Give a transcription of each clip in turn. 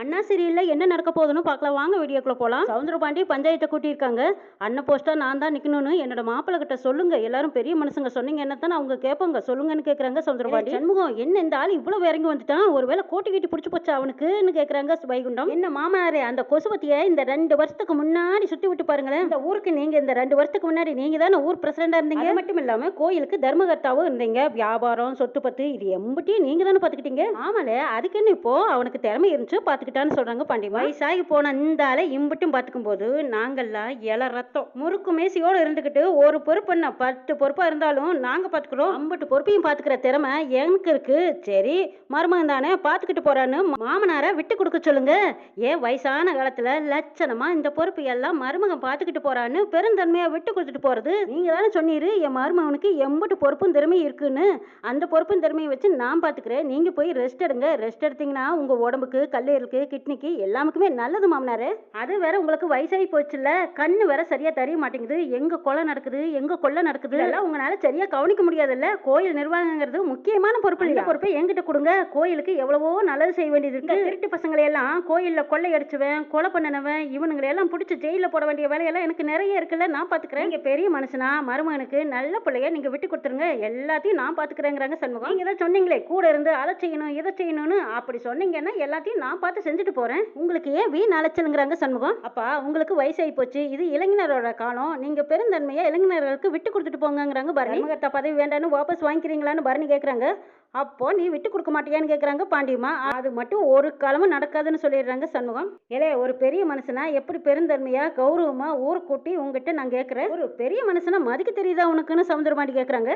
அண்ணா சீரியல்ல என்ன நடக்க போகுதுன்னு பார்க்கலாம். வாங்க வீடியோக்குள்ள போலாம். சவுந்தரபாண்டி பஞ்சாயத்தை கூட்டியிருக்காங்க. அண்ணன் போஸ்டா நான் தான் நிக்கணும்னு என்னோட மாப்பிள்ளை கிட்ட சொல்லுங்க. எல்லாரும் பெரிய மனுஷங்க சொன்னீங்க. என்னத்தான் அவங்க கேட்பாங்க. சொல்லுங்கன்னு கேக்குறாங்க சவுந்தரபாண்டி. சண்முகம் என்ன இந்த ஆள் இவ்வளவு இறங்கி வந்துட்டான்? ஒருவேளை கோட்டி கீட்டி பிடிச்சு போச்சா அவனுக்குன்னு கேக்குறாங்க வைகுண்டம் என்ன மாமனாரே அந்த கொசுபத்திய இந்த ரெண்டு வருஷத்துக்கு முன்னாடி சுத்தி விட்டு பாருங்களேன். இந்த ஊருக்கு நீங்க இந்த ரெண்டு வருஷத்துக்கு முன்னாடி நீங்க தானே ஊர் பிரசிடண்டா இருந்தீங்க? மட்டும் இல்லாம கோயிலுக்கு தர்மகர்த்தாவும் இருந்தீங்க. வியாபாரம் சொத்து பத்து இது எம்பட்டியும் நீங்க தானே பாத்துக்கிட்டீங்க ஆமால அதுக்கு என்ன இப்போ? அவனுக்கு திறமை இருந்துச்சு பார்த்துக்கிட்டான்னு சொல்கிறாங்க பாண்டி வயசாகி போன இந்த ஆளை இம்பட்டும் பாத்துக்கும் போது நாங்கெல்லாம் இல ரத்தம் முறுக்கு மேசியோடு இருந்துக்கிட்டு ஒரு பொறுப்பு என்ன? பத்து பொறுப்பாக இருந்தாலும் நாங்கள் பார்த்துக்குறோம். அம்பட்டு பொறுப்பையும் பார்த்துக்கிற திறமை எனக்கு இருக்கு. சரி மருமகன் தானே பார்த்துக்கிட்டு போகிறான்னு மாமனாரை விட்டு கொடுக்க சொல்லுங்க. ஏன் வயசான காலத்தில் லட்சணமாக இந்த பொறுப்பு எல்லாம் மருமகன் பார்த்துக்கிட்டு போகிறான்னு பெருந்தன்மையாக விட்டு கொடுத்துட்டு போகிறது நீங்கள் தானே சொன்னீர் என் மருமகனுக்கு எம்பட்டு பொறுப்பும் திறமையும் இருக்குன்னு. அந்த பொறுப்பும் திறமையை வச்சு நான் பார்த்துக்கிறேன். நீங்கள் போய் ரெஸ்ட் எடுங்க. ரெஸ்ட் எடுத்தீங்கன்னா உங்கள் உடம்புக்கு கல்லீரலுக்கு கிட்னிக்கு எல்லாமுக்குமே நல்லது மாமனாரே. அது வேற உங்களுக்கு வயசாகி போச்சுல்ல. கண்ணு வேற சரியா தெரிய மாட்டேங்குது. எங்க கொலை நடக்குது எங்க கொள்ளை நடக்குது எல்லாம் உங்களால சரியா கவனிக்க முடியாதுல்ல. கோயில் நிர்வாகங்கிறது முக்கியமான பொறுப்பு. இல்ல பொறுப்பை என்கிட்ட கொடுங்க. கோயிலுக்கு எவ்வளவோ நல்லது செய்ய வேண்டியது இருக்கு. திருட்டு பசங்களை எல்லாம் கோயில்ல கொள்ளை அடிச்சுவேன் கொலை பண்ணனவன் இவனுங்களை எல்லாம் பிடிச்சி ஜெயில போட வேண்டிய வேலையெல்லாம் எனக்கு நிறைய இருக்குல்ல. நான் பாத்துக்கிறேன். நீங்க பெரிய மனுஷனா மருமகனுக்கு நல்ல பிள்ளைய நீங்க விட்டு கொடுத்துருங்க. எல்லாத்தையும் நான் பாத்துக்கிறேங்கிறாங்க சண்முகம். நீங்க தான் சொன்னீங்களே கூட இருந்து அதை செய்யணும் இதை செய்யணும்னு. அப்படி சொன்னீங்கன்னா எல்லாத்தையும் நான் பார்த்து செஞ்சுட்டு போறேன். உங்களுக்கு ஏன் வீண் அலைச்சலுங்கிறாங்க சண்முகம்? அப்பா உங்களுக்கு வயசாகி போச்சு. இது இளைஞரோட காலம். நீங்கள் பெருந்தன்மையாக இளைஞர்களுக்கு விட்டு கொடுத்துட்டு போங்கங்கிறாங்க பரணி. கட்ட பதவி வேண்டான்னு வாபஸ் வாங்கிக்கிறீங்களான்னு பரணி கேட்குறாங்க அப்போ நீ விட்டு கொடுக்க மாட்டியான்னு கேட்குறாங்க பாண்டியம்மா. அது மட்டும் ஒரு காலமும் நடக்காதுன்னு சொல்லிடுறாங்க சண்முகம். ஏலே ஒரு பெரிய மனுஷனா எப்படி பெருந்தன்மையா கௌரவமா ஊர் கூட்டி உங்ககிட்ட நான் கேட்குறேன் ஒரு பெரிய மனுஷனா மதிக்க தெரியுதா உனக்குன்னு சமுத்திரமாண்டி கேட்குறாங்க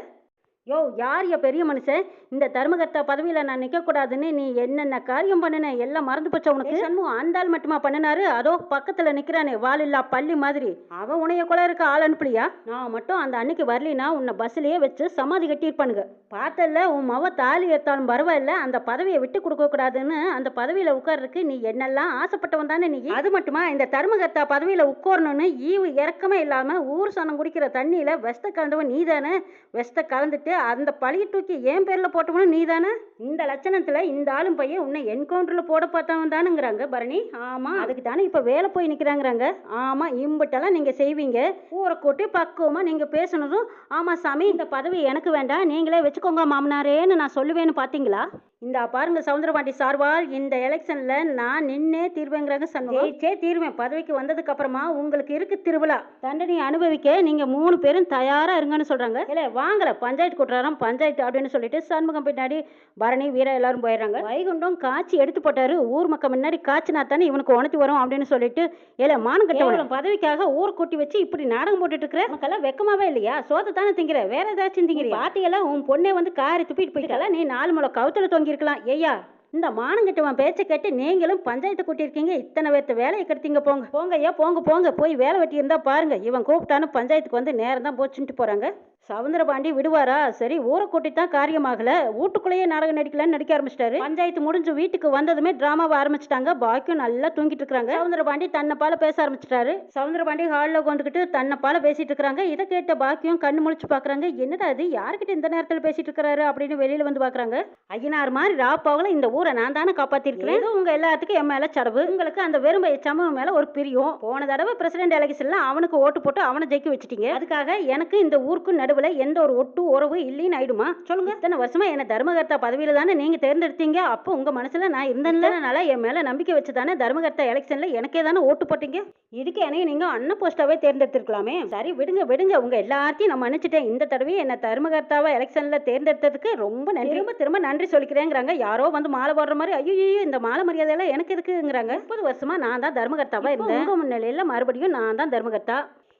யோ யார் யா பெரிய மனுஷன்? இந்த தர்மகர்த்தா பதவியில் நான் நிற்கக்கூடாதுன்னு நீ என்னென்ன காரியம் பண்ணின? எல்லாம் மறந்து போச்ச உனக்கு? சண்முகம் அந்த மட்டுமா பண்ணினாரு? அதோ பக்கத்தில் நிற்கிறானே வாலில்லா பள்ளி மாதிரி. அவன் உனைய கூட இருக்க ஆள் அனுப்பலையா? நான் மட்டும் அந்த அன்னைக்கு வரலினா உன்னை பஸ்லேயே வச்சு சமாதி கட்டியிருப்பானுங்க. பார்த்தல உன் மவ தாலி ஏத்தாலும் பரவாயில்ல அந்த பதவியை விட்டு கொடுக்கக்கூடாதுன்னு அந்த பதவியில் உட்கார்றதுக்கு நீ என்னெல்லாம் ஆசைப்பட்டவன் தானே நீ? அது மட்டுமா இந்த தர்மகர்த்தா பதவியில் உட்காரணும்னு ஈவு இறக்கமே இல்லாமல் ஊர் சனம் குடிக்கிற தண்ணியில் வெஸ்த கலந்தவன் நீ தானே வெஸ்த கலந்துட்டு அந்த பழியை தூக்கி என் பேர்ல போட்டவனும் நீ தானே இந்த லட்சணத்துல இந்த ஆளும் பையன் உன்னை என்கவுண்டரில் போட பார்த்தவன் தானுங்கிறாங்க பரணி. ஆமாம் அதுக்கு தானே இப்போ வேலை போய் நிக்கிறாங்கிறாங்க. ஆமா இம்பட்டெல்லாம் நீங்க செய்வீங்க. ஊரை கூட்டி பக்குவமாக நீங்கள் பேசுனதும் ஆமாம் சாமி இந்த பதவி எனக்கு வேண்டாம். நீங்களே வச்சுக்கோங்க மாமனாரேன்னு நான் சொல்லுவேன்னு பார்த்தீங்களா இந்த பாருங்க சவுந்தரபாண்டி சார்பால் இந்த எலெக்ஷன்ல நான் நின்னே தீர்வேங்கிறாங்க சண்முகம். ஜெயிச்சே தீர்வேன். பதவிக்கு வந்ததுக்கு அப்புறமா உங்களுக்கு இருக்கு திருவிழா. தண்டனை அனுபவிக்க நீங்க மூணு பேரும் தயாரா இருங்கன்னு சொல்றாங்க. இல்ல வாங்கல. பஞ்சாயத்து கூட்டுறாராம் பஞ்சாயத்து அப்படின்னு சொல்லிட்டு சண்முகம் பின்னாடி பரணி வீரா எல்லாரும் போயிடுறாங்க. வைகுண்டம் காய்ச்சி எடுத்து போட்டாரு. ஊர் மக்கள் முன்னாடி காய்ச்சினா தானே இவனுக்கு உணர்த்தி வரும் அப்படின்னு சொல்லிட்டு ஏல மானம் கட்டவன். பதவிக்காக ஊர் கூட்டி வச்சு இப்படி நாடகம் போட்டுட்டு இருக்கிற மக்கள் வெக்கமாவே இல்லையா? சோத்தை தானே திங்கிற. வேற ஏதாச்சும் திங்கிற பாத்தியெல்லாம் உன் பொண்ணே வந்து காரி துப்பிட்டு போயிட்டால நீ நாலு முளை கவுத்துல தொங்கி இருக்கலாம் ஏய்யா இந்த மானங்கிட்டவன் பேச்சை கேட்டு நீங்களும் பஞ்சாயத்து கூட்டியிருக்கீங்க. இத்தனை பேர்த்து வேலையை கெடுத்தீங்க போங்க. போங்க ஐயா போங்க போங்க. போய் வேலை வெட்டி இருந்தா பாருங்க. இவன் கூப்பிட்டான்னு பஞ்சாயத்துக்கு வந்து நேரம் தான் போச்சுன்ட்டு போறாங்க. சவுந்தரபாண்டி விடுவாரா? சரி ஊரை கூட்டி தான் காரியமாகல. வீட்டுக்குள்ளேயே நாடகம் நடிக்கலாம்னு நடிக்க ஆரம்பிச்சிட்டாரு. பஞ்சாயத்து முடிஞ்சு வீட்டுக்கு வந்ததுமே டிராமாவை ஆரம்பிச்சிட்டாங்க. பாக்கியம் நல்லா தூங்கிட்டு இருக்காங்க சவுந்தரபாண்டி தன்னை பால பேச ஆரம்பிச்சிட்டாரு. சவுந்தரபாண்டி ஹாலில் உட்காந்துக்கிட்டு தன்னை பால பேசிட்டு இருக்காங்க இதை கேட்ட பாக்கியம் கண்ணு முழிச்சு பாக்குறாங்க என்னடா அது யார்கிட்ட இந்த நேரத்தில் பேசிட்டு இருக்காரு அப்படின்னு வெளியில வந்து பாக்குறாங்க ஐயனார் மாதிரி ராப்பாவில் இந்த ஊரை நான் தானே காப்பாத்திருக்கிறேன். ஏதோ உங்க எல்லாத்துக்கும் என் மேல சடவு. உங்களுக்கு அந்த வெறும் சமூகம் மேல ஒரு பிரியம். போன தடவை பிரசிடென்ட் எலெக்ஷன்ல அவனுக்கு ஓட்டு போட்டு அவனை ஜெயிக்க வச்சிட்டீங்க. அதுக்காக எனக்கு இந்த ஊருக்கு நடுவுல எந்த ஒரு ஒட்டு உறவு இல்லைன்னு ஆயிடுமா? சொல்லுங்க. இத்தனை வருஷமா என்ன தர்மகர்த்தா பதவியில தானே நீங்க தேர்ந்தெடுத்தீங்க? அப்போ உங்க மனசுல நான் இருந்ததுனால என் மேல நம்பிக்கை வச்சு தானே தர்மகர்த்தா எலெக்ஷன்ல எனக்கே தானே ஓட்டு போட்டீங்க? இதுக்கு என்னைய நீங்க அண்ணன் போஸ்டாவே தேர்ந்தெடுத்திருக்கலாமே. சரி விடுங்க விடுங்க. உங்க எல்லாத்தையும் நான் மன்னிச்சிட்டேன். இந்த தடவை என்ன தர்மகர்த்தாவா எலெக்ஷன்ல தேர்ந்தெடுத்ததுக்கு ரொம்ப நன்றி. திரும்ப திரும்ப நன்றி சொல்லிக்கிறேங்கிறாங்க. யாரோ வந்து மாலை போடுற மாதிரி ஐயோ இந்த மாலை மரியாதையெல்லாம் எனக்கு எதுக்குங்கிறாங்க? முப்பது வருஷமா நான் தான் தர்மகர்த்தாவா இருந்தேன். உங்க முன்னிலையில மறுபடியும் நான் தான் தர்மகர்த்தா?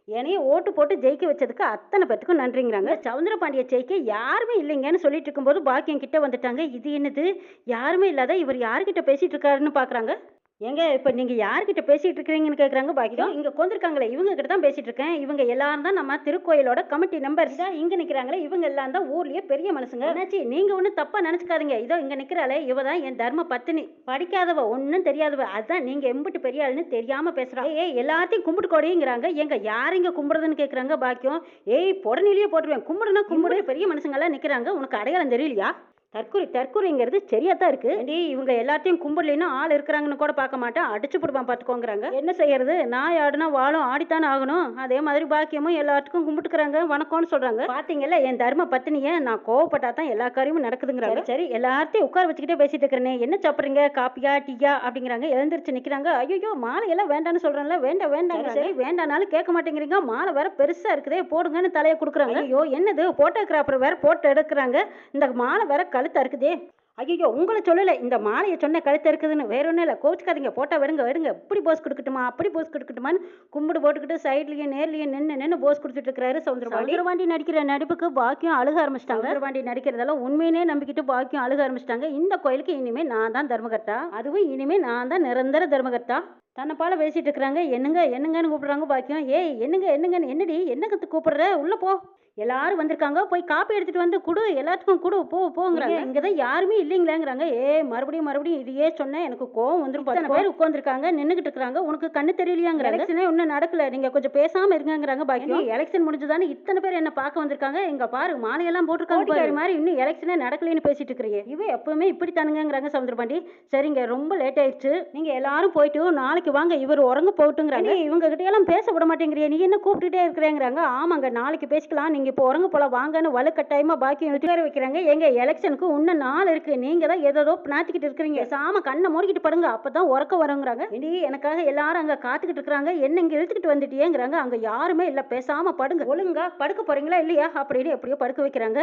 என்னைய ஓட்டு போட்டு ஜெயிக்க வச்சதுக்கு அத்தனை பேத்துக்கும் நன்றிங்கிறாங்க. சவுந்தர பாண்டிய ஜெயிக்க யாருமே இல்லைங்கன்னு சொல்லிட்டு இருக்கும்போது பாக்கியம் கிட்ட வந்துட்டாங்க. இது என்னது? யாருமே இல்லாத இவர் யார்கிட்ட பேசிட்டு இருக்காருன்னு பாக்குறாங்க. ஏங்க இப்போ நீங்க யார்கிட்ட பேசிட்டு இருக்கீங்கன்னு கேக்குறாங்க? பாக்கியம் இங்க கொண்டிருக்காங்களே இவங்க கிட்ட தான் பேசிட்டு இருக்கேன். இவங்க எல்லாரும் தான் நம்ம திருக்கோயிலோட கமிட்டி நம்பர்ஸ் தான் இங்க நிக்கிறாங்களே இவங்க எல்லாம் தான் ஊர்லயே பெரிய மனுஷங்க என்னாச்சு நீங்க ஒன்றும் தப்பா நினைச்சுக்காதீங்க. இதோ இங்க நிக்கிறாளே இவ தான் என் தர்ம பத்தினி. படிக்காதவ ஒன்றும் தெரியாதவ. அதான் நீங்க எம்பிட்டு பெரிய ஆளுன்னு தெரியாம பேசுறா. ஏய் எல்லாத்தையும் கும்பிட்டு கோடிங்கிறாங்க. எங்க யார் இங்க கும்பிடுறதுன்னு கேக்குறாங்க? பாக்கியம். ஏய் புடனிலேயே போட்டுருவேன். கும்பிடுனா கும்பிடு பெரிய மனுஷங்க எல்லாம் நிக்கிறாங்க. உனக்கு அடையாளம் தெரியலையா? தற்கொலை தற்கொலைங்கிறது சரியா தான் இருக்கு. ஏண்டி இவங்க எல்லாத்தையும் கும்பிடலைன்னா ஆள் இருக்கிறாங்கன்னு கூட பார்க்க மாட்டேன். அடிச்சு போடுவான் பார்த்துக்கோங்கிறாங்க. என்ன செய்யறது? நாய் ஆடுனா வாழும் ஆடித்தானே ஆகணும். அதே மாதிரி பாக்கியமும் எல்லாத்துக்கும் கும்பிட்டுக்கிறாங்க வணக்கம்னு சொல்றாங்க. பாத்தீங்கல்ல என் தர்ம பத்தினிய நான் கோவப்பட்டா தான் எல்லா காரியமும் நடக்குதுங்கிறாங்க. சரி எல்லாத்தையும் உட்கார வச்சுக்கிட்டே பேசிட்டு இருக்கிறேனே. என்ன சாப்பிடுறீங்க? காப்பியா டீயா? அப்படிங்கிறாங்க. எழுந்திரிச்சு நிக்கிறாங்க. ஐயோ மாலை எல்லாம் வேண்டாம்னு சொல்றேன்ல. வேண்டாம் வேண்டாம் சரி வேண்டாம்னாலும் கேட்க மாட்டேங்கிறீங்க. மாலை வேற பெருசா இருக்குதே போடுங்கன்னு தலையை கொடுக்குறாங்க. ஐயோ. என்னது? போட்டோகிராஃபர் வேற போட்டோ எடுக்கிறாங்க. இந்த மாலை வேற கழுத்தா இருக்குதே ஐயோ உங்களை சொல்லலை இந்த மாலையை சொன்ன கழுத்து இருக்குதுன்னு வேற ஒன்றும் இல்லை கோச்சுக்காதீங்க போட்டோ விடுங்க விடுங்க. இப்படி போஸ் கொடுக்கட்டுமா அப்படி போஸ் கொடுக்கட்டுமான்னு கும்பிடு போட்டுக்கிட்டு சைட்லயும் நேர்லயும் நின்று நின்று போஸ் கொடுத்துட்டு இருக்கிறாரு சவுந்தரபாண்டி நடிக்கிற நடிப்புக்கு பாக்கியம் அழுக ஆரம்பிச்சிட்டாங்க. சவுந்தரபாண்டி நடிக்கிறதெல்லாம் உண்மையினே நம்பிக்கிட்டு பாக்கியம் அழுக ஆரம்பிச்சிட்டாங்க. இந்த கோயிலுக்கு இனிமே நான் தான் தர்மகர்த்தா. அதுவும் இனிமே நான் தான் நிரந்தர தர்மகர்த்தா. தன்னை போல பேசிட்டு இருக்கிறாங்க. என்னங்க என்னங்கன்னு கூப்பிடுறாங்க பாக்கியம். ஏய் என்னங்க என்னங்கன்னு என்னடி என்னக்கத்து கூப்பிடுற? உள்ள போ. எல்லாரும் வந்திருக்காங்க. போய் காப்பி எடுத்துட்டு வந்து குடு எல்லாத்துக்கும் குடு போ போங்கிறாங்க. இங்க தான் யாருமே இல்லைங்களேங்கிறாங்க. ஏ மறுபடியும் மறுபடியும் இதையே சொன்னேன். எனக்கு கோவம் வந்துரும் பத்து. பேர் உட்காந்துருக்காங்க நின்னுகிட்டு இருக்காங்க உனக்கு கண்ணு தெரியலையாங்கிறாங்க. எலெக்ஷனே இன்னும் நடக்கல. நீங்க கொஞ்சம் பேசாம இருங்கங்கிறாங்க பாக்கியம். எலெக்ஷன் முடிஞ்சுதானே இத்தனை பேர் என்ன பார்க்க வந்திருக்காங்க. இங்க பாரு மாலையெல்லாம் போட்டிருக்காங்க பாரு. மாதிரி இன்னும் எலெக்ஷனே நடக்கலைன்னு பேசிட்டு இருக்கிறீங்க. இவ எப்பவுமே இப்படி தானுங்கிறாங்க சவுந்தரபாண்டி. சரிங்க ரொம்ப லேட் ஆயிடுச்சு. நீங்க எல்லாரும் போயிட்டு நாளைக்கு வாங்க இவர் உறங்க போட்டுங்கிறாங்க இவங்க கிட்ட எல்லாம் பேச விட மாட்டேங்கிறிய நீ என்ன கூப்பிட்டுட்டே இருக்கிறேங்கிறாங்க. ஆமாங்க நாளைக்கு பேசிக்கலாம். நீங்க இப்போ உறங்க போல வாங்கன்னு வலுக்கட்டாயமா பாக்கி இழுத்து வேற வைக்கிறாங்க. எங்க எலெக்ஷனுக்கு இன்னும் நாள் இருக்கு. நீங்க தான் ஏதோ நாத்திக்கிட்டு இருக்கிறீங்க. சாம கண்ணை மூடிக்கிட்டு படுங்க அப்பதான் உறக்க வரங்கிறாங்க. இடி எனக்காக எல்லாரும் அங்க காத்துக்கிட்டு இருக்கிறாங்க. என்ன இங்க இழுத்துக்கிட்டு வந்துட்டியேங்கிறாங்க. அங்க யாருமே இல்ல பேசாம படுங்க. ஒழுங்கா படுக்க போறீங்களா இல்லையா? அப்படின்னு எப்படியோ படுக்க வைக்கிறாங்க.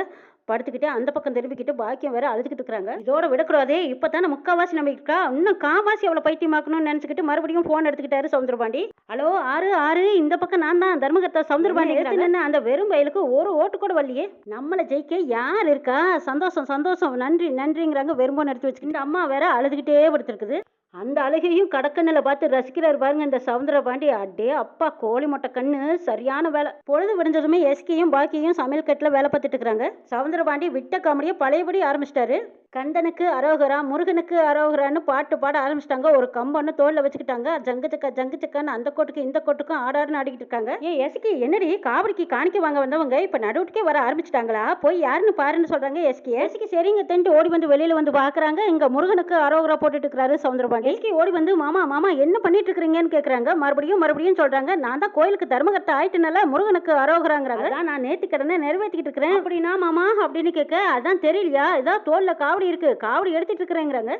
படுத்துக்கிட்டே அந்த பக்கம் திரும்பிக்கிட்டு பாக்கியம் வேற அழுதுகிட்டு இருக்காங்க இதோட விடக்கூடாதே இப்பதானே முக்காவாசி நம்ம இன்னும் காவாசி அவளை பைத்தியமாக்கணும்னு நினைச்சுக்கிட்டு மறுபடியும் போன் எடுத்துக்கிட்டாரு சவுந்தரபாண்டி. ஹலோ ஆறு ஆறு இந்த பக்கம் நான் தான். தர்மகர்த்தா சவுந்தரபாண்டி எடுத்து அந்த வெறும் வயலுக்கு ஒரு ஓட்டு கூட வரலையே. நம்மளை ஜெயிக்க யார் இருக்கா? சந்தோஷம் சந்தோஷம். நன்றி நன்றிங்கிறாங்க. வெறும்போன் எடுத்து வச்சுக்கிட்டு. அம்மா வேற அழுதுகிட்டே படுத்திருக்குது. அந்த அழுகையும் கடக்கண்ணில் பார்த்து ரசிக்கிறார் பாருங்க இந்த சவுந்தர பாண்டி அடே அப்பா கோழி மொட்டை கண்ணு. சரியான வேலை. பொழுது விடிஞ்சதுமே எஸ்கியும் பாக்கியும் சமையல் கட்டில் வேலை பார்த்துட்டு இருக்கிறாங்க. சவுந்தர பாண்டி விட்ட காமெடியை பழையபடி ஆரம்பிச்சிட்டாரு. கந்தனுக்கு அரோகரா முருகனுக்கு அரோகரான்னு பாட்டு பாட ஆரம்பிச்சிட்டாங்க. ஒரு கம்பொன்னு தோல்ல வச்சுக்கிட்டாங்க. ஜங்கு சக்கா ஜங்கு சக்கான்னு அந்த கோட்டுக்கு இந்த கோட்டுக்கும் ஆடாடுன்னு ஆடிக்கிட்டு இருக்காங்க. ஏ எஸ்கி என்னடி காவடிக்கு காணிக்க வாங்க வந்தவங்க இப்ப நடுவுக்கே வர ஆரம்பிச்சிட்டாங்களா? போய் யாருன்னு பாருன்னு சொல்றாங்க எஸ்கி எஸ்கி சரிங்க தன்ட்டு ஓடி வந்து வெளியில வந்து பாக்குறாங்க. இங்க முருகனுக்கு அரோகரா போட்டுட்டு இருக்கிறாரு சவுந்தரபாண்டி. எஸ்கி ஓடி வந்து மாமா மாமா என்ன பண்ணிட்டு இருக்கிறீங்கன்னு கேக்குறாங்க. மறுபடியும் மறுபடியும் சொல்றாங்க. நான் தான் கோயிலுக்கு தர்மகர்த்தா ஆயிட்டுனால முருகனுக்கு அரோகராங்கிறாங்க. நான் நேத்தி கடனை நிறைவேற்றிக்கிட்டு இருக்கிறேன். அப்படின்னா மாமா அப்படின்னு கேட்க அதான் தெரியலையா? இதோ தோல்ல காவடி இருக்கு. காவடி எடுத்துட்டு இருக்கிறேங்கிறாங்க.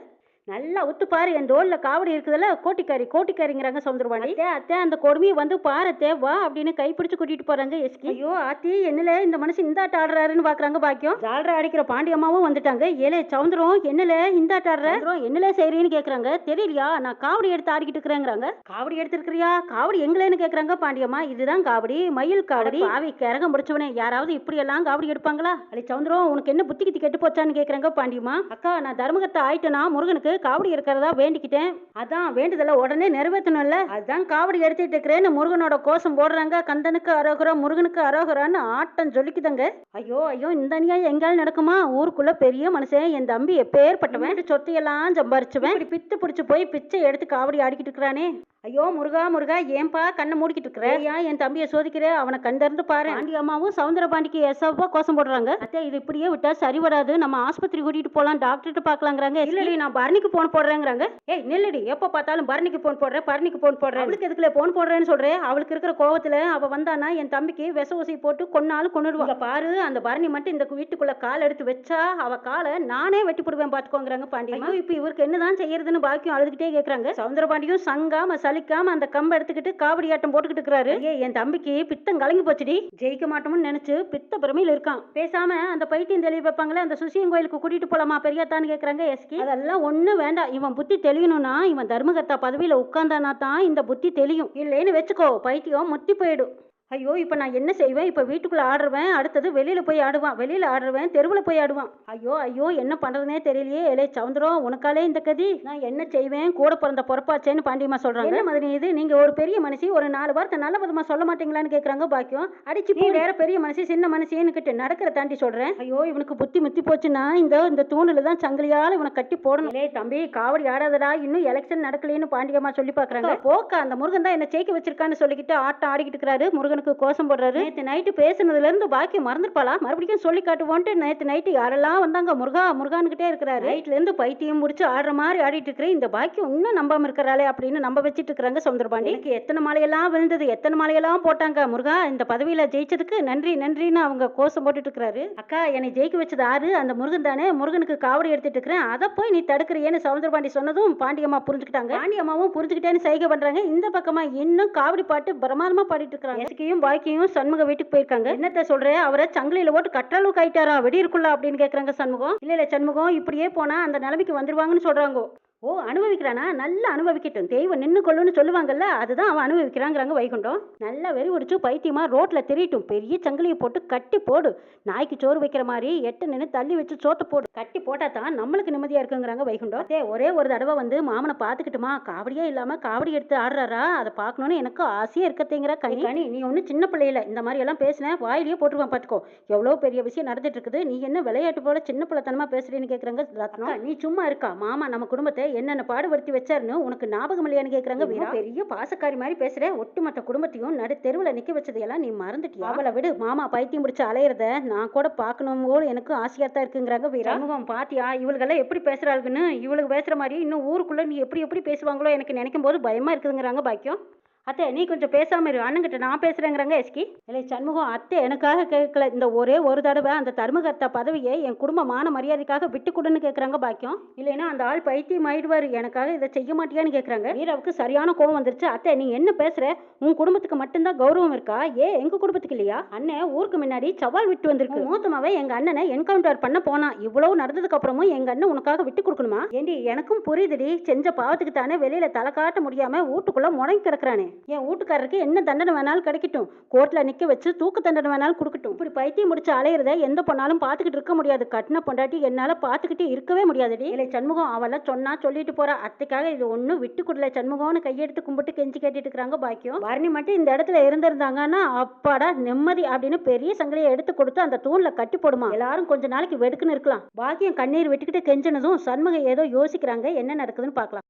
நல்லா ஒத்து பாரு என் தோல்ல காவடி இருக்குதுல்ல கோட்டிக்காரி கோட்டிக்காரிங்கிறாங்க சவுந்தரபாண்டி அத்தே அத்தே அந்த கொடுமையை வந்து பாரத்தே வா அப்படின்னு கைப்பிடிச்சு கூட்டிட்டு போறாங்க எஸ்கி. ஐயோ ஆத்தி என்னல இந்த மனுஷன் இந்த ஆட்ட ஆடுறாருன்னு பாக்குறாங்க பாக்கியம். ஜாலரா அடிக்கிற பாண்டியம்மாவும் வந்துட்டாங்க. ஏலே சவுந்தரம் என்னல இந்த ஆட்ட ஆடுற? என்னல செய்றீன்னு கேக்குறாங்க. தெரியலையா? நான் காவடி எடுத்து ஆடிக்கிட்டு இருக்கிறேங்கிறாங்க. காவடி எடுத்திருக்கிறியா? காவடி எங்களேன்னு கேக்குறாங்க பாண்டியம்மா இதுதான் காவடி மயில் காவடி. ஆவி கரகம் முடிச்சவனே யாராவது இப்படி எல்லாம் காவடி எடுப்பாங்களா? அடி சவுந்தரம் உனக்கு என்ன புத்தி கித்தி கெட்டு போச்சான்னு கேக்குறாங்க பாண்டியம்மா அக்கா நான் தர்மகத்தை ஆயிட்டேனா முருகனுக்கு காவடி இருக்கிறதா வேண்டிக்கிட்டேன். அதான் வேண்டுதலை உடனே நிறைவேற்றணும்ல அதான் காவடி எடுத்துட்டு இருக்கிறேன்னு முருகனோட கோஷம் போடுறாங்க. கந்தனுக்கு அரோகரா முருகனுக்கு அரோகரான்னு ஆட்டம் ஜொலிக்குதுங்க ஐயோ ஐயோ இந்த அநியாயம் எங்காலும் நடக்குமா? ஊருக்குள்ள பெரிய மனுஷன் என் தம்பி எப்பேற்பட்டவன்? சொத்தையெல்லாம் சம்பாரிச்சுவேன். இப்படி பித்து பிடிச்சு போய் பிச்சை எடுத்து காவடி ஆடிக்கிட்டு இருக்கிறானே. ஐயோ முருகா முருகா ஏன்பா கண்ணை மூடிக்கிட்டு இருக்கிற? ஏன் என் தம்பியை சோதிக்கிற? அவனை கண்டறிந்து பாரு. பாண்டி அம்மாவும் சவுந்தர பாண்டிக்கு எசவா கோஷம் போடுறாங்க. அத்தை இது இப்படியே விட்டா சரி வராது. நம்ம ஆஸ்பத்திரி கூட்டிட்டு போலாம் டாக்டர்கிட்ட பார்க்கலாங்கிறாங்க. இல்லடி. நான் பரணிக்கு போன் போடுறேங்கிறாங்க. ஏய் நில்லடி. எப்போ பார்த்தாலும் பரணிக்கு போன் போடுறேன் பரணிக்கு போன் போடுறேன் அவளுக்கு எதுக்குல போன் போடுறேன்னு சொல்றேன் அவளுக்கு இருக்கிற கோவத்துல அவ வந்தானா என் தம்பிக்கு விச ஊசி போட்டு கொன்னாலும் கொன்னுடுவாங்க பாரு அந்த பரணி மட்டும் இந்த வீட்டுக்குள்ள கால் எடுத்து வச்சா அவ காலை நானே வெட்டி போடுவேன் பாத்துக்கோங்கிறாங்க பாண்டியம்மா. இப்போ இவருக்கு என்னதான் செய்யறதுன்னு பாக்கியம் அழுதுகிட்டே கேக்குறாங்க. சவுந்தர பாண்டியும் சங்காம சலிக்காம அந்த கம்பை எடுத்துக்கிட்டு காவடி ஆட்டம் போட்டுக்கிட்டு இருக்கிறாரு. ஏய் என் தம்பிக்கு பித்தம் கலங்கி போச்சுடி. ஜெயிக்க மாட்டோம்னு நினைச்சு பித்த பிரமையில் இருக்கான். பேசாம அந்த பைத்தியம் தெளிவு வைப்பாங்களே அந்த சுசியம் கோயிலுக்கு கூட்டிட்டு போலாமா பெரியாத்தான்னு கேக்குறாங்க எஸ்கி. அதெல்லாம் ஒன்றும் வேண்டாம். இவன் புத்தி தெளியணும்னா இவன் தர்மகர்த்தா பதவியில உட்கார்ந்தானா தான் இந்த புத்தி தெளியும். இல்லைன்னு வச்சுக்கோ பைத்தியம் முத்தி போயிடும். ஐயோ இப்போ நான் என்ன செய்வேன்? இப்போ வீட்டுக்குள்ள ஆடுறவன் அடுத்தது வெளியில போய் ஆடுவான். வெளியில ஆடுறவன் தெருவில் போய் ஆடுவான். ஐயோ ஐயோ என்ன பண்றதுனே தெரியலையே. இலே சவுந்தரம் உனக்காலே இந்த கதி. நான் என்ன செய்வேன்? கூட பிறந்த பொறப்பாச்சேன்னு பாண்டியம்மா சொல்றாங்க. என்ன மாதிரி இது? நீங்க ஒரு பெரிய மனுஷி ஒரு நாலு வார்த்தை நல்ல விதமா சொல்ல மாட்டீங்களான்னு கேக்குறாங்க பாக்கியம். அடிச்சு நீ வேற பெரிய மனுஷி சின்ன மனுஷின்னு கிட்ட நடக்கிற தாண்டி சொல்றேன். ஐயோ இவனுக்கு புத்தி முத்தி போச்சுன்னா இந்த இந்த தூணில தான் சங்கிலியால இவனை கட்டி போடணும். லே தம்பி காவடி ஆடாதடா. இன்னும் எலெக்ஷன் நடக்கலைன்னு பாண்டியம்மா சொல்லி பாக்குறாங்க. போக்கா அந்த முருகன் தான் என்ன ஜெயிக்க வச்சிருக்கான்னு சொல்லிக்கிட்டு ஆட்டம் ஆடிக்கிட்டு இருக்கிறாரு முருகனுக்கு. முருகனுக்கு கோஷம் போடுறாரு. நேற்று நைட்டு பேசுனதுல இருந்து பாக்கியம் மறந்துருப்பாளா? மறுபடியும் சொல்லி காட்டுவோன்ட்டு நேற்று நைட்டு யாரெல்லாம் வந்தாங்க? முருகா முருகான்கிட்டே இருக்கிறாரு. நைட்ல இருந்து பைத்தியம் முடிச்சு ஆடுற மாதிரி ஆடிட்டு இருக்கிற இந்த பாக்கியம் இன்னும் நம்பாம இருக்கிறாளே அப்படின்னு நம்ப வச்சிட்டு இருக்கிறாங்க சவுந்தரபாண்டி. எனக்கு எத்தனை மாலையெல்லாம் விழுந்தது? எத்தனை மாலையெல்லாம் போட்டாங்க? முருகா இந்த பதவியில ஜெயிச்சதுக்கு நன்றி நன்றின்னு அவங்க கோஷம் போட்டுட்டு இருக்கிறாரு அக்கா என்னை ஜெயிக்க வச்சது ஆறு. அந்த முருகன் தானே முருகனுக்கு காவடி எடுத்துட்டு இருக்கிறேன் அதை போய் நீ தடுக்கிறியேன்னு சவுந்தரபாண்டி சொன்னதும் பாண்டியம்மா புரிஞ்சுக்கிட்டாங்க. பாண்டியம்மாவும் புரிஞ்சுக்கிட்டேன்னு சைகை பண்றாங்க. இந்த பக்கமா இன்னும் காவடி பாட்டு பிரமாதமா பாடிட்டு இருக்காங்க விக்கியும் பாக்கியும் சண்முக வீட்டுக்கு போயிருக்காங்க. என்னத்த சொல்றேன் அவரை சங்கிலியில ஓட்டு கட்டளவுக்கு ஆயிட்டாரா? வெடி இருக்குல்ல அப்படின்னு கேக்குறாங்க சண்முகம். இல்ல இல்ல சண்முகம் இப்படியே போனா அந்த நிலைமைக்கு வந்துருவாங்கன்னு சொல்றாங்க. ஓ அனுபவிக்கிறானா? நல்லா அனுபவிக்கட்டும். தெய்வம் நின்று கொள்ளுன்னு சொல்லுவாங்கல்ல அதுதான் அவன் அனுபவிக்கிறாங்கிறாங்க வைகுண்டம். நல்லா வெறி ஒடிச்சு பைத்தியமா ரோட்ல தெரியட்டும் பெரிய சங்கிலியை போட்டு கட்டி போடு. நாய்க்கு சோறு வைக்கிற மாதிரி எட்டு நின்று தள்ளி வச்சு சோத்தை போடு. கட்டி போட்டா தான் நம்மளுக்கு நிம்மதியா இருக்குங்கிறாங்க வைகுண்டம். டே ஒரே ஒரு தடவை வந்து மாமனை பார்த்துக்கிட்டுமா காவடியே இல்லாம காவடி எடுத்து ஆடுறாரா? அதை பார்க்கணும்னு எனக்கு ஆசையே இருக்கத்தேங்கிற கனி. கனி நீ ஒன்றும் சின்ன பிள்ளையில இந்த மாதிரி எல்லாம் பேசினேன் வாயிலேயே போட்டுருவான் பார்த்துக்கோ எவ்வளோ பெரிய விஷயம் நடந்துட்டு இருக்குது. நீ என்ன விளையாட்டு போல சின்ன பிள்ளைத்தனமா பேசுறேன்னு கேட்குறாங்க நீ சும்மா இருக்கா? மாமா நம்ம குடும்பத்தை என்னென்ன பாடுபடுத்தி வச்சாருன்னு உனக்கு ஞாபகம் இல்லையான்னு கேட்குறாங்க வீரா. பெரிய பாசக்காரி மாதிரி பேசுற. ஒட்டுமொத்த குடும்பத்தையும் நடு தெருவில் நிக்க வச்சதையெல்லாம் நீ மறந்துட்டியா? அவளை விடு மாமா பைத்தியம் பிடிச்சு அலையிறத நான் கூட பார்க்கணும் எனக்கு ஆசையா தான் இருக்குங்கிறாங்க வீரா. சமூகம் பாத்தியா இவளுகெல்லாம் எப்படி பேசுறாளுன்னு இவளுக்கு பேசுற மாதிரி இன்னும் ஊருக்குள்ள நீ எப்படி எப்படி பேசுவாங்களோ எனக்கு நினைக்கும் போது பயமா இருக்குதுங்கிறாங்க பாக்கியம். அத்தை நீ கொஞ்சம் பேசாம இரு. அண்ணங்கிட்ட நான் பேசுறேங்கிறாங்க எஸ்கி. இல்லை சண்முகம் அத்தை எனக்காக கேட்கல. இந்த ஒரே ஒரு தடவை அந்த தர்மகர்த்தா பதவியை என் குடும்ப மான மரியாதைக்காக விட்டு கொடுன்னு கேட்குறாங்க பாக்கியம். இல்லைன்னா அந்த ஆள் பைத்தியம் ஆயிடுவாரு. எனக்காக இதை செய்ய மாட்டியான்னு கேட்குறாங்க. வீராவுக்கு சரியான கோவம் வந்துருச்சு. அத்தை நீ என்ன பேசுற? உன் குடும்பத்துக்கு மட்டும்தான் கௌரவம் இருக்கா? ஏ எங்க குடும்பத்துக்கு இல்லையா? அண்ணன் ஊருக்கு முன்னாடி சவால் விட்டு வந்திருக்கு. மூத்தமாவே எங்க அண்ணனை என்கவுண்டர் பண்ண போனான் இவ்வளவு நடந்ததுக்கு அப்புறமும் எங்க அண்ணன் உனக்காக விட்டு கொடுக்கணுமா? ஏண்டி எனக்கும் புரியுதுடி. செஞ்ச பாவத்துக்கு தானே வெளியில தலை காட்ட முடியாம வீட்டுக்குள்ள முடங்கி கிடக்குறானே. என் வீட்டுக்காரருக்கு என்ன தண்டனை வேணாலும் கிடைக்கட்டும். கோர்ட்ல நிக்க வச்சு தூக்கு தண்டனை வேணாலும் கொடுக்கட்டும். இப்படி பைத்தியம் முடிச்சு அலையிறத எந்த பொண்ணாலும் பார்த்துக்கிட்டு இருக்க முடியாது. கட்டின பொண்டாட்டி என்னால பார்த்துக்கிட்டே இருக்கவே முடியாதுடி. இல்லை சண்முகம் அவெல்லாம் சொன்னா சொல்லிட்டு போறா. அத்தைக்காக இது ஒன்றும் விட்டு கொடுல சண்முகம்னு கையெடுத்து கும்பிட்டு கெஞ்சி கேட்டுட்டு இருக்கிறாங்க பாக்கியம். பரணி மட்டும் இந்த இடத்துல இருந்திருந்தாங்கன்னா அப்பாடா நிம்மதி அப்படின்னு பெரிய சங்கிலியை எடுத்து கொடுத்து அந்த தூண்ல கட்டி போடுமா. எல்லாரும் கொஞ்ச நாளைக்கு வெடுக்குன்னு இருக்கலாம். பாக்கியம் கண்ணீர் விட்டுக்கிட்டு கெஞ்சினதும் சண்முகம் ஏதோ யோசிக்கிறாங்க. என்ன நடக்குதுன்னு பார்க்கலாம்.